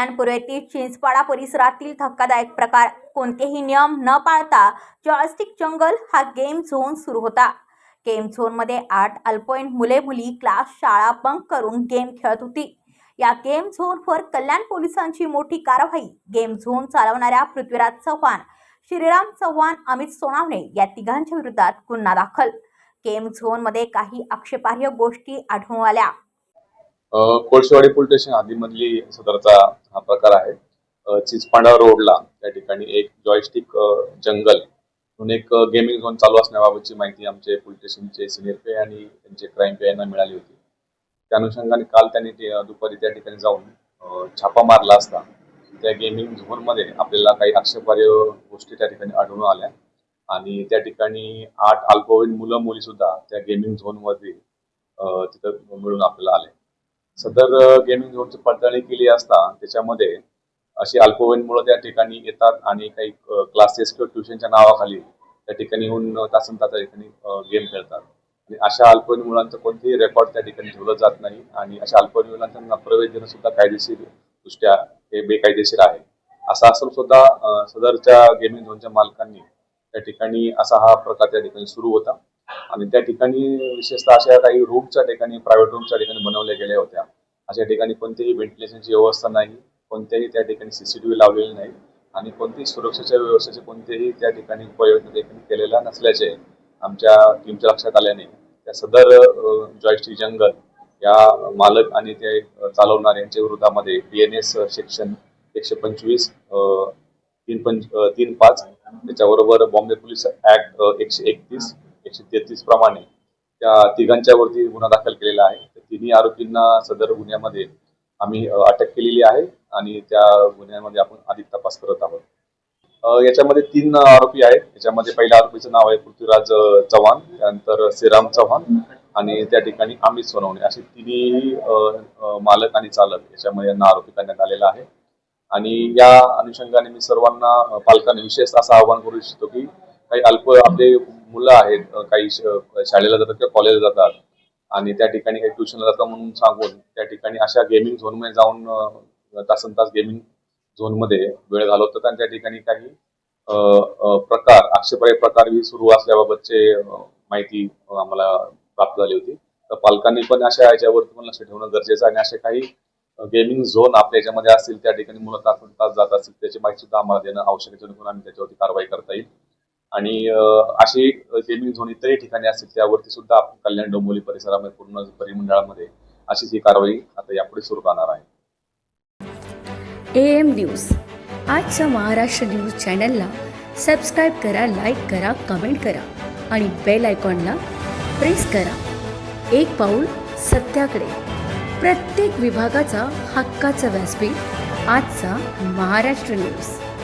कल्याणपूर येथील चिंचपाडा परिसरातील धक्कादायक प्रकार. कोणतेही नियम न पाळता जॉस्टिक जंगल हा गेम झोन सुरू होता. गेम झोनमध्ये आठ अल्पवयीन मुले मुली क्लास शाळा बंक करून गेम खेळत होती. या गेम झोनवर कल्याण पोलिसांची मोठी कारवाई. गेम झोन चालवणाऱ्या पृथ्वीराज चव्हाण श्रीराम चव्हाण अमित सोनावणे या तिघांच्या विरोधात गुन्हा दाखल. गेम झोनमध्ये काही आक्षेपार्ह गोष्टी आढळून आल्या. कोळशेवाडी पोलीस स्टेशन हद्दीमधली सदरचा हा प्रकार आहे. चिचपांडा रोडला त्या ठिकाणी एक जॉयस्टिक जंगल म्हणून एक गेमिंग झोन चालू असण्याबाबतची माहिती आमचे पोलीस स्टेशनचे सिनियर पे आणि त्यांचे क्राईम पे यांना मिळाली होती. त्या अनुषंगाने काल त्यांनी दुपारी त्या ठिकाणी जाऊन छापा मारला असता. त्या गेमिंग झोनमध्ये आपल्याला काही आक्षेपार्ह गोष्टी त्या ठिकाणी आढळून आल्या आणि त्या ठिकाणी आठ अल्पवयीन मुलं मुली सुद्धा त्या गेमिंग झोनमध्ये तिथं मिळून आपल्याला आले. सदर गेमिंग झोनची पडताळणी केली असता त्याच्यामध्ये अशी अल्पवयीन मुलं त्या ठिकाणी येतात आणि काही क्लासेस किंवा ट्युशनच्या नावाखाली त्या ठिकाणी येऊन तासन तास त्या ठिकाणी गेम खेळतात. आणि अशा अल्पवयीन मुलांचं कोणतेही रेकॉर्ड त्या ठिकाणी ठेवलं जात नाही आणि अशा अल्पवयीन मुलांचा प्रवेश देणं सुद्धा कायदेशीर दृष्ट्या हे बेकायदेशीर आहे. असं असून सुद्धा सदरच्या गेमिंग झोनच्या मालकांनी त्या ठिकाणी असा हा प्रकार त्या ठिकाणी सुरू होता. आणि त्या ठिकाणी विशेषतः अशा काही रूमच्या ठिकाणी प्रायव्हेट रूमच्या ठिकाणी बनवल्या गेल्या होत्या. अशा ठिकाणी कोणतीही व्हेंटिलेशनची व्यवस्था नाही कोणत्याही त्या ठिकाणी सीसीटीव्ही लावलेली नाही आणि कोणतीही सुरक्षेच्या व्यवस्थेचे कोणतेही त्या ठिकाणी उपाययोजना देखील केलेल्या नसल्याचे आमच्या टीमच्या लक्षात आल्याने त्या सदर जॉयस्टिक जंगल या मालक आणि ते चालवणार चालवणारे यांच्या विरोधामध्ये डी एन एस सेक्शन एकशे पंचवीस तीन पंच तीन पाच त्याच्याबरोबर बॉम्बे पोलीस ऍक्ट एकशे एकतीस एकशे तेहतीस प्रमाणे त्या तिघांच्या वरती गुन्हा दाखल केलेला आहे. तिन्ही आरोपींना सदर गुन्ह्यामध्ये आम्ही अटक केलेली आहे आणि त्या गुन्ह्यामध्ये आपण अधिक तपास करत आहोत. याच्यामध्ये तीन आरोपी आहेत. याच्यामध्ये पहिल्या आरोपीचं नाव आहे पृथ्वीराज चव्हाण त्यानंतर श्रीराम चव्हाण आणि त्या ठिकाणी अमित सोनवणे. असे तिन्ही मालक आणि चालक याच्यामध्ये यांना आरोपी करण्यात आलेला आहे. आणि या अनुषंगाने मी सर्वांना पालकांनी पालकांना विशेष असं आवाहन करू इच्छितो की काही अल्प आपले मुलं आहेत काही शाळेला जातात किंवा कॉलेजला जातात आणि त्या ठिकाणी काही ट्युशनला जातात म्हणून सांगून त्या ठिकाणी अशा गेमिंग झोनमध्ये जाऊन तासन तास गेमिंग झोनमध्ये वेळ घालवतात आणि त्या ठिकाणी काही प्रकार आक्षेपार्ह प्रकार ही सुरू असल्याबाबतचे माहिती आम्हाला प्राप्त झाली होती. तर पालकांनी पण अशा याच्यावरती पण लक्ष ठेवणं गरजेचं आहे आणि असे काही गेमिंग झोन आपल्या याच्यामध्ये असतील त्या ठिकाणी मुलं तास तास जात असतील त्याची माहिती सुद्धा आम्हाला देणं आवश्यक आहे जेणेकरून आम्ही त्याच्यावरती कारवाई करता येईल. आणि असे अशी गेमिंग झोन इतरही ठिकाणी असतील त्यावरती सुद्धा आपण कल्याण डोंबोली परिसरामध्ये पूर्ण परिमंडळामध्ये अशीच ही कारवाई आता यापुढे सुरू राहणार आहे. A M news. आजच्या महाराष्ट्र न्यूज चॅनलला सबस्क्राईब करा लाईक करा कमेंट करा आणि बेल आयकॉनला प्रेस करा. एक पाऊल सत्याकडे. प्रत्येक विभागाचा हक्काचा व्यासपीठ आजचा महाराष्ट्र न्यूज.